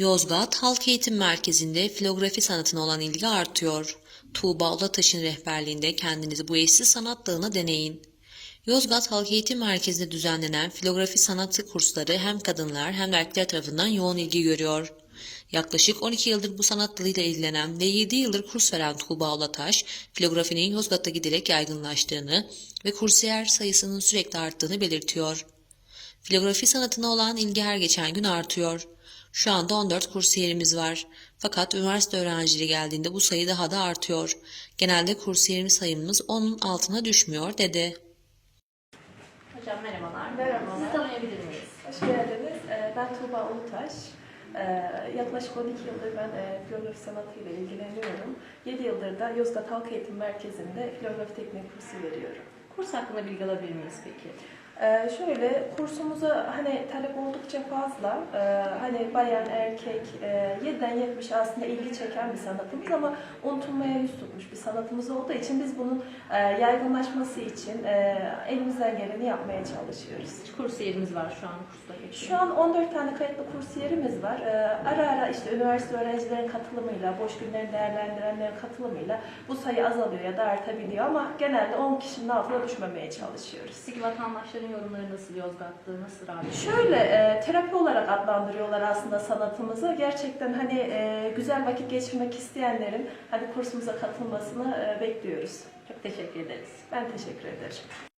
Yozgat Halk Eğitim Merkezi'nde filografi sanatına olan ilgi artıyor. Tuğba Ulataş'ın rehberliğinde kendinizi bu eşsiz sanat dalına deneyin. Yozgat Halk Eğitim Merkezi'nde düzenlenen filografi sanatı kursları hem kadınlar hem erkekler tarafından yoğun ilgi görüyor. Yaklaşık 12 yıldır bu sanat dalıyla ilgilenen ve 7 yıldır kurs veren Tuğba Ulataş, filografinin Yozgat'ta giderek yaygınlaştığını ve kursiyer sayısının sürekli arttığını belirtiyor. Filografi sanatına olan ilgi her geçen gün artıyor. Şu anda 14 kursiyerimiz var. Fakat üniversite öğrencileri geldiğinde bu sayı daha da artıyor. Genelde kursiyerimiz sayımız 10'un altına düşmüyor dedi. Hocam merhabalar. Merhabalar. Sizi tanıyabilir miyiz? Hoş geldiniz. Ee, Ben Tuğba Ulutaş. Ee, Yaklaşık 12 yıldır ben e, filografi sanatıyla ilgileniyorum. 7 yıldır da Yozgat Halk Eğitim Merkezi'nde filografi teknik kursu veriyorum. Kurs hakkında bilgi alabilir miyiz peki? Ee, şöyle kursumuza hani talep oldukça fazla. Ee, hani bayan, erkek, e, 7'den 70 aslında ilgi çeken bir sanatımız ama unutulmaya yüz tutmuş bir sanatımız olduğu için biz bunun e, yaygınlaşması için e, elimizden geleni yapmaya çalışıyoruz. Kaç kursiyerimiz var şu an kursta geçiyor? Şu an 14 tane kayıtlı kursiyerimiz var. Ee, ara ara işte üniversite öğrencilerin katılımıyla, boş günleri değerlendirenlerin katılımıyla bu sayı azalıyor ya da artabiliyor ama genelde 10 kişinin altına düşmemeye çalışıyoruz. Peki vatandaşların yorumları nasıl Yozgat'ta, nasıl rağbet? Şöyle e, terapi olarak adlandırıyorlar aslında sanatımızı. Gerçekten hani e, güzel vakit geçirmek isteyenlerin hani kursumuza katılmasını e, bekliyoruz. Çok teşekkür ederiz. Ben teşekkür ederim.